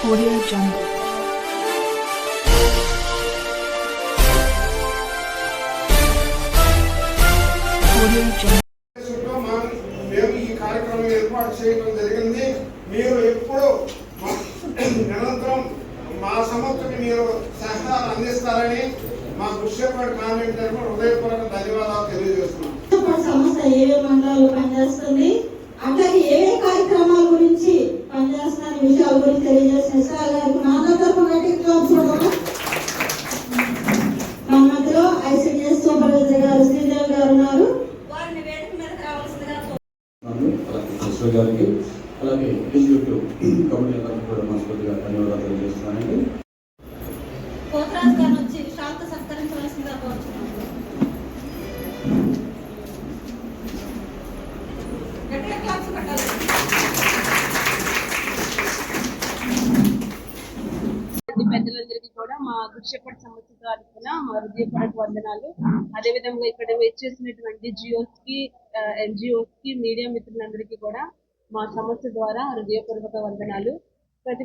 Audio Jungle. Audio Jungle. మేము ఈ కార్యక్రమం ఏర్పాటు చేయడం జరిగింది మీరు ఎప్పుడు నిరంతరం మా సంస్థకి మీరు సహకారం అందిస్తారని మా కృష్ణపాటి కామెంట్ తరఫున హృదయపూర్వక ధన్యవాదాలు తెలియజేస్తున్నాం ఇప్పుడు సంస్థ ఏవే మండలాల్లో పనిచేస్తుంది విషయాల గురించి తెలియజేసిన సార్ గారికి అందరి తరఫున క్లాప్స్ కొడదామా? మన మధ్యలో ఐసీడీఎస్ సూపర్వైజర్ గారు శ్రీదేవి గారు ఉన్నారు వారిని వేదిక మీదకి రావాల్సిందిగా ఉన్నాను. అలాగే ఈశ్వర్ గారికి అలాగే ఎగ్జిక్యూటివ్ కమిటీ అందరికీ కూడా మనస్ఫూర్తిగా ధన్యవాదాలు తెలియజేస్తున్నానండి కోతరాజు గారు వచ్చి శాంత పెద్దలందరికీ కూడా మా గుడిచెప్పటి సంస్థ తరఫున మా హృదయపూర్వక వందనాలు. అదేవిధంగా ఇక్కడ వచ్చేసినటువంటి జియోస్కి ఎన్జిఓస్కి మీడియా మిత్రులందరికీ కూడా మా సంస్థ ద్వారా హృదయపూర్వక వందనాలు. ప్రతి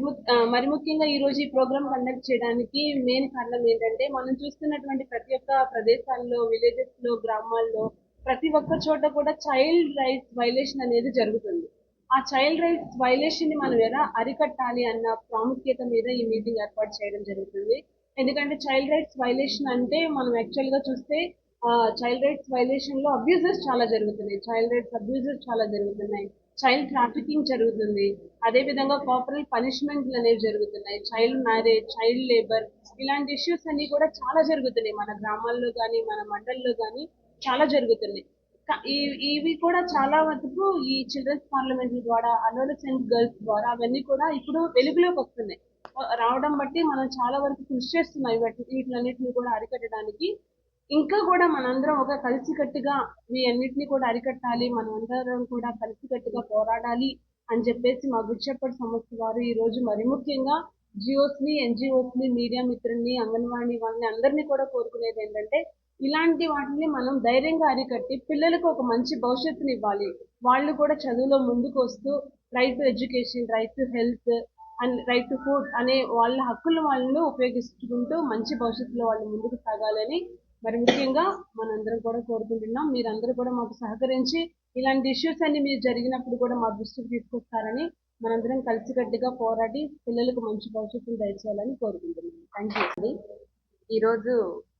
మరి ముఖ్యంగా ఈ రోజు ఈ ప్రోగ్రామ్ కండక్ట్ చేయడానికి మెయిన్ కారణం ఏంటంటే మనం చూస్తున్నటువంటి ప్రతి ఒక్క ప్రదేశాల్లో విలేజెస్లో గ్రామాల్లో ప్రతి ఒక్క చోట కూడా చైల్డ్ రైట్స్ వైలేషన్ అనేది జరుగుతుంది. ఆ చైల్డ్ రైట్స్ వైలేషన్ని మనం ఎలా అరికట్టాలి అన్న ప్రాముఖ్యత మీద ఈ మీటింగ్ ఏర్పాటు చేయడం జరుగుతుంది. ఎందుకంటే చైల్డ్ రైట్స్ వైలేషన్ అంటే మనం యాక్చువల్గా చూస్తే చైల్డ్ రైట్స్ వైలేషన్లో అబ్యూజెస్ చాలా జరుగుతున్నాయి. చైల్డ్ రైట్స్ అబ్యూజెస్ చాలా జరుగుతున్నాయి. చైల్డ్ ట్రాఫికింగ్ జరుగుతుంది. అదే విధంగా పనిష్మెంట్లు అనేవి జరుగుతున్నాయి. చైల్డ్ మ్యారేజ్ చైల్డ్ లేబర్ ఇలాంటి ఇష్యూస్ అన్ని కూడా చాలా జరుగుతున్నాయి. మన గ్రామాల్లో కానీ మన మండల్లో కానీ చాలా జరుగుతున్నాయి. ఇవి కూడా చాలా వరకు ఈ చిల్డ్రన్స్ పార్లమెంట్ ద్వారా అడోలసెంట్ గర్ల్స్ ద్వారా అవన్నీ కూడా ఇప్పుడు వెలుగులోకి వస్తున్నాయి. రావడం బట్టి మనం చాలా వరకు కృషి చేస్తున్నాం వీటిలన్నింటిని వీటిలన్నిటిని కూడా అరికట్టడానికి. ఇంకా కూడా మనందరం ఒక కలిసికట్టుగా మీ అన్నిటిని కూడా అరికట్టాలి మనమందరం కూడా కలిసికట్టుగా పోరాడాలి అని చెప్పేసి మా గుడిచెప్పటి సంస్థ వారు ఈ రోజు మరి ముఖ్యంగా జియోస్ని ఎన్జిఓస్ని మీడియా మిత్రుల్ని అంగన్వాడీ వాళ్ళని అందరినీ కూడా కోరుకునేది ఏంటంటే ఇలాంటి వాటిని మనం ధైర్యంగా అరికట్టి పిల్లలకు ఒక మంచి భవిష్యత్తుని ఇవ్వాలి. వాళ్ళు కూడా చదువులో ముందుకు వస్తూ right to education right to health and right to food అనే వాళ్ళ హక్కులు వాళ్ళను ఉపయోగించుకుంటూ మంచి భవిష్యత్తులో వాళ్ళు ముందుకు సాగాలని మరి ముఖ్యంగా మనందరం కూడా కోరుకుంటున్నాం మీరందరూ కూడా మాకు సహకరించి ఇలాంటి ఇష్యూస్ అన్ని మీరు జరిగినప్పుడు కూడా మా దృష్టికి తీసుకొస్తారని మనందరం కలిసికట్టుగా పోరాడి పిల్లలకు మంచి భవిష్యత్తును దయచేయాలని కోరుకుంటున్నాం. థ్యాంక్ యూ అండి ఈరోజు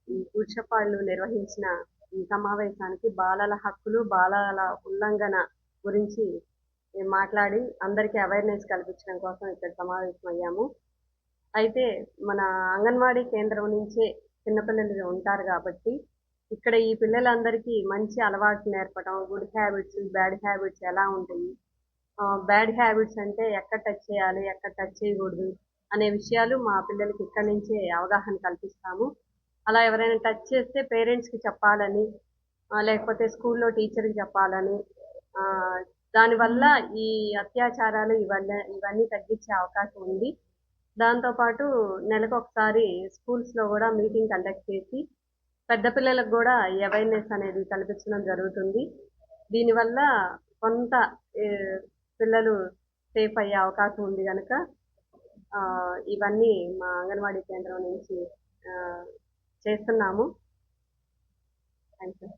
ఈ కూర్చపాళ్ళు నిర్వహించిన ఈ సమావేశానికి బాలల హక్కులు బాలల ఉల్లంఘన గురించి మాట్లాడి అందరికీ అవేర్నెస్ కల్పించడం కోసం ఇక్కడ సమావేశం అయ్యాము అయితే మన అంగన్వాడీ కేంద్రం నుంచే చిన్నపిల్లలు ఉంటారు కాబట్టి ఇక్కడ ఈ పిల్లలందరికీ మంచి అలవాట్లు నేర్పడం గుడ్ హ్యాబిట్స్ బ్యాడ్ హ్యాబిట్స్ ఎలా ఉంటాయి? బ్యాడ్ హ్యాబిట్స్ అంటే ఎక్కడ టచ్ చేయాలి ఎక్కడ టచ్ చేయకూడదు అనే విషయాలు మా పిల్లలకి ఇక్కడి నుంచే అవగాహన కల్పిస్తాము. అలా ఎవరైనా టచ్ చేస్తే పేరెంట్స్కి చెప్పాలని లేకపోతే స్కూల్లో టీచర్కి చెప్పాలని ఆ, దానివల్ల ఈ అత్యాచారాలు ఇవన్నీ ఇవన్నీ తగ్గించే అవకాశం ఉంది. దాంతోపాటు నెలకు ఒకసారి స్కూల్స్లో కూడా మీటింగ్ కండక్ట్ చేసి పెద్ద పిల్లలకు కూడా అవేర్నెస్ అనేది కల్పించడం జరుగుతుంది. దీనివల్ల కొంత పిల్లలు సేఫ్ అయ్యే అవకాశం ఉంది కనుక ఆ, ఇవన్నీ మా అంగన్వాడీ కేంద్రం నుంచి ఆ, చేస్తున్నాము. Thank you